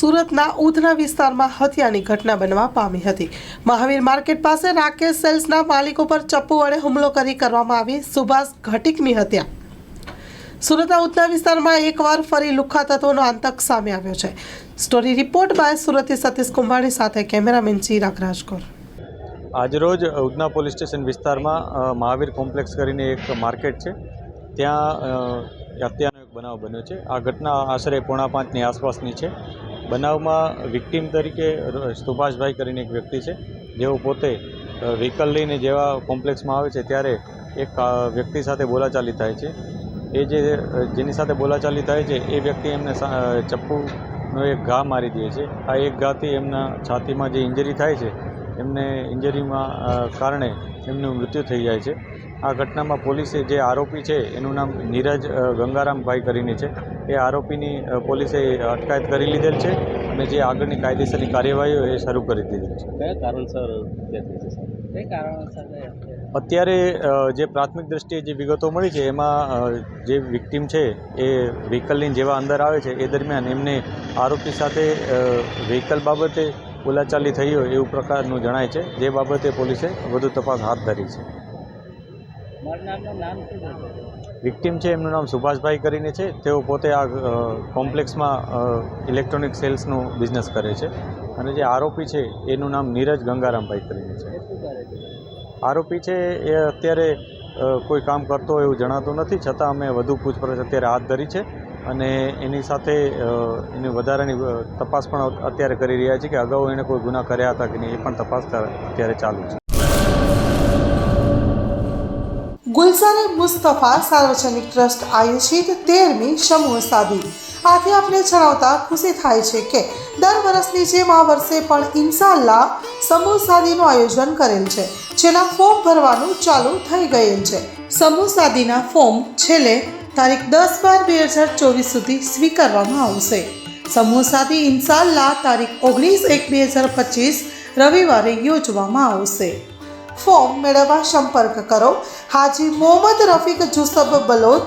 સુરતના ઉધના વિસ્તારમાં હત્યાની ઘટના બનવા પામી હતી. મહાવીર માર્કેટ પાસે રાકેશ સેલ્સના માલિકો પર ચપ્પુ વડે હુમલો કરી કરવામાં આવી. સુભાષ ઘટિકની હત્યા. સુરતના ઉધના વિસ્તારમાં એકવાર ફરી લુખ્ખા તત્વોનો આતંક સામે આવ્યો છે. સ્ટોરી રિપોર્ટ બાય સુરતથી સતીશ કુંભાણી સાથે કેમેરામેન ચિરાગ રાજકોર. આજરોજ ઉધના પોલીસ સ્ટેશન વિસ્તારમાં મહાવીર કોમ્પ્લેક્સ કરીને એક માર્કેટ છે. ત્યાં હત્યાનો એક બનાવ બન્યો છે. આ ઘટના આશરે પોણા પાંચની આસપાસની છે. બનાવમાં વિક્ટીમ તરીકે સુભાષભાઈ કરીને એક વ્યક્તિ છે, જેઓ પોતે વ્હીકલ લઈને જેવા કોમ્પ્લેક્સમાં આવે છે, ત્યારે એક વ્યક્તિ સાથે બોલાચાલી થાય છે. એ જે જેની સાથે બોલાચાલી થાય છે, એ વ્યક્તિ એમને ચપ્પુનો એક ઘા મારી દે છે. આ એક ઘાથી એમના છાતીમાં જે ઇન્જરી થાય છે એમને ઇન્જરીમાં કારણે એમનું મૃત્યુ થઈ જાય છે. આ ઘટનામાં પોલીસે જે આરોપી છે એનું નામ નીરજ ગંગારામભાઈ કરીને છે. એ આરોપીની પોલીસે અટકાયત કરી લીધેલ છે અને જે આગળની કાયદેસરની કાર્યવાહીઓ એ શરૂ કરી દીધેલ છે. કયા કારણસર કઈ કારણોસર અત્યારે. જે પ્રાથમિક દ્રષ્ટિએ જે વિગતો મળી છે એમાં જે વિક્ટીમ છે એ વ્હીકલની જેવા અંદર આવે છે એ દરમિયાન એમને આરોપી સાથે વ્હીકલ બાબતે બોલાચાલી થઈ હોય એવું પ્રકારનું જણાય છે. જે બાબતે પોલીસે વધુ તપાસ હાથ ધરી છે. વિક્ટીમ છે એમનું નામ સુભાષભાઈ કરીને છે. તેઓ પોતે આ કોમ્પ્લેક્સમાં ઇલેક્ટ્રોનિક સેલ્સનું બિઝનેસ કરે છે. અને જે આરોપી છે એનું નામ નીરજ ગંગારામભાઈ કરીને છે. આરોપી છે એ અત્યારે કોઈ કામ કરતો હોય એવું જણાતું નથી. છતાં અમે વધુ પૂછપરછ અત્યારે હાથ ધરી છે. અને એની સાથે એની વધારાની તપાસ પણ અત્યારે કરી રહ્યા છે કે અગાઉ એણે કોઈ ગુના કર્યા હતા કે નહીં એ પણ તપાસ અત્યારે ચાલુ છે. ગુલઝારે મુસ્તફા સાર્વજનિક ટ્રસ્ટ આયોજિત તેરમી સમૂહ સાદી આથી આપણે જણાવતા ખુશી થાય છે કે દર વર્ષની જેમ આ વર્ષે પણ ઇન્શાલ્લાહ સમૂહ સાદીનું આયોજન કરેલ છે, જેના ફોર્મ ભરવાનું ચાલુ થઈ ગયેલ છે. સમૂહ સાદીના ફોર્મ છેલ્લે તારીખ દસ બાર બે હજાર ચોવીસ સુધી સ્વીકારવામાં આવશે. સમૂહ સાદી ઇન્શાલ્લાહ તારીખ ઓગણીસ એક બે હજાર પચીસ રવિવારે યોજવામાં આવશે. ફોર્મ મેળવવા સંપર્ક કરો. હાજી મોહમ્મદ રફીક જુસબ બલોચ